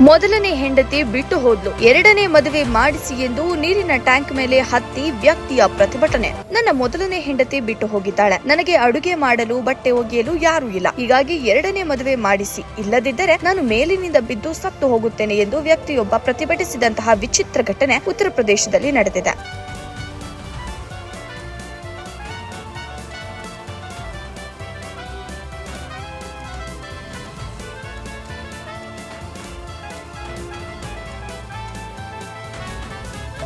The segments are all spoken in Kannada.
ಮೊದಲನೇ ಹೆಂಡತಿ ಬಿಟ್ಟು ಹೋದ್ಲು. ಎರಡನೇ ಮದುವೆ ಮಾಡಿಸಿ ಎಂದು ನೀರಿನ ಟ್ಯಾಂಕ್ ಮೇಲೆ ಹತ್ತಿ ವ್ಯಕ್ತಿಯ ಪ್ರತಿಭಟನೆ. ನನ್ನ ಮೊದಲನೇ ಹೆಂಡತಿ ಬಿಟ್ಟು ಹೋಗಿದ್ದಾಳೆ. ನನಗೆ ಅಡುಗೆ ಮಾಡಲು ಬಟ್ಟೆ ಒಗೆಯಲು ಯಾರೂ ಇಲ್ಲ. ಹೀಗಾಗಿ ಎರಡನೇ ಮದುವೆ ಮಾಡಿಸಿ. ಇಲ್ಲದಿದ್ದರೆ ನಾನು ಮೇಲಿನಿಂದ ಬಿದ್ದು ಸತ್ತು ಹೋಗುತ್ತೇನೆ ಎಂದು ವ್ಯಕ್ತಿಯೊಬ್ಬ ಪ್ರತಿಭಟಿಸಿದಂತಹ ವಿಚಿತ್ರ ಘಟನೆ ಉತ್ತರ ಪ್ರದೇಶದಲ್ಲಿ ನಡೆದಿದೆ.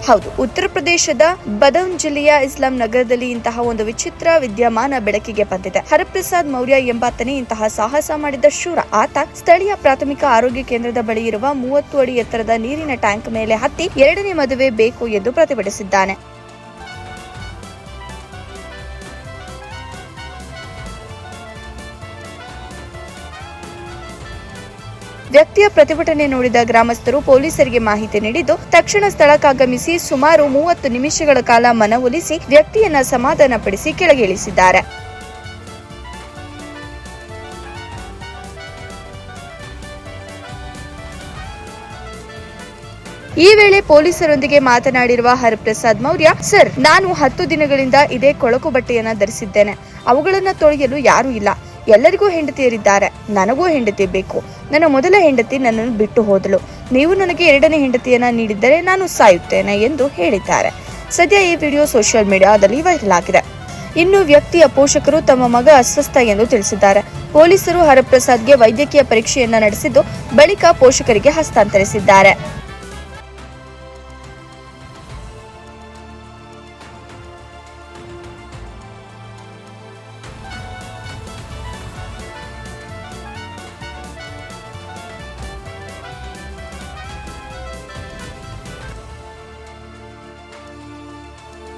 ಹೌದು, ಉತ್ತರ ಪ್ರದೇಶದ ಬದೌನ್ ಜಿಲ್ಲೆಯ ಇಸ್ಲಾಂ ನಗರದಲ್ಲಿ ಇಂತಹ ಒಂದು ವಿಚಿತ್ರ ವಿದ್ಯಮಾನ ಬೆಳಕಿಗೆ ಬಂದಿದೆ. ಹರಪ್ರಸಾದ್ ಮೌರ್ಯ ಎಂಬಾತನೇ ಇಂತಹ ಸಾಹಸ ಮಾಡಿದ ಶೂರ ಆತ ಸ್ಥಳೀಯ ಪ್ರಾಥಮಿಕ ಆರೋಗ್ಯ ಕೇಂದ್ರದ ಬಳಿ ಇರುವ ಮೂವತ್ತು ಅಡಿ ಎತ್ತರದ ನೀರಿನ ಟ್ಯಾಂಕ್ ಮೇಲೆ ಹತ್ತಿ ಎರಡನೇ ಮದುವೆ ಬೇಕು ಎಂದು ಪ್ರತಿಭಟಿಸಿದ್ದಾನೆ. ವ್ಯಕ್ತಿಯ ಪ್ರತಿಭಟನೆ ನೋಡಿದ ಗ್ರಾಮಸ್ಥರು ಪೊಲೀಸರಿಗೆ ಮಾಹಿತಿ ನೀಡಿದ್ದು, ತಕ್ಷಣ ಸ್ಥಳಕ್ಕಾಗಮಿಸಿ ಸುಮಾರು ಮೂವತ್ತು ನಿಮಿಷಗಳ ಕಾಲ ಮನವೊಲಿಸಿ ವ್ಯಕ್ತಿಯನ್ನ ಸಮಾಧಾನಪಡಿಸಿ ಕೆಳಗಿಳಿಸಿದ್ದಾರೆ. ಈ ವೇಳೆ ಪೊಲೀಸರೊಂದಿಗೆ ಮಾತನಾಡಿರುವ ಹರಿಪ್ರಸಾದ್ ಮೌರ್ಯ, ಸರ್, ನಾನು ಹತ್ತು ದಿನಗಳಿಂದ ಇದೇ ಕೊಳಕು ಬಟ್ಟೆಯನ್ನ ಧರಿಸಿದ್ದೇನೆ. ಅವುಗಳನ್ನು ತೊಳೆಯಲು ಯಾರೂ ಇಲ್ಲ. ಎಲ್ಲರಿಗೂ ಹೆಂಡತಿಯರಿದ್ದಾರೆ ನನಗೂ ಹೆಂಡತಿ ಬೇಕು. ನನ್ನ ಮೊದಲ ಹೆಂಡತಿ ನನ್ನನ್ನು ಬಿಟ್ಟು ಹೋದಳು. ನೀವು ನನಗೆ ಎರಡನೇ ಹೆಂಡತಿಯನ್ನ ನೀಡಿದ್ದರೆ ನಾನು ಸಾಯುತ್ತೇನೆ ಎಂದು ಹೇಳಿದ್ದಾರೆ. ಸದ್ಯ ಈ ವಿಡಿಯೋ ಸೋಷಿಯಲ್ ಮೀಡಿಯಾದಲ್ಲಿ ವೈರಲ್ ಆಗಿದೆ. ಇನ್ನು ವ್ಯಕ್ತಿಯ ಪೋಷಕರು ತಮ್ಮ ಮಗ ಅಸ್ವಸ್ಥ ಎಂದು ತಿಳಿಸಿದ್ದಾರೆ. ಪೊಲೀಸರು ಹರಪ್ರಸಾದ್ಗೆ ವೈದ್ಯಕೀಯ ಪರೀಕ್ಷೆಯನ್ನ ನಡೆಸಿದ್ದು ಬಳಿಕ ಪೋಷಕರಿಗೆ ಹಸ್ತಾಂತರಿಸಿದ್ದಾರೆ.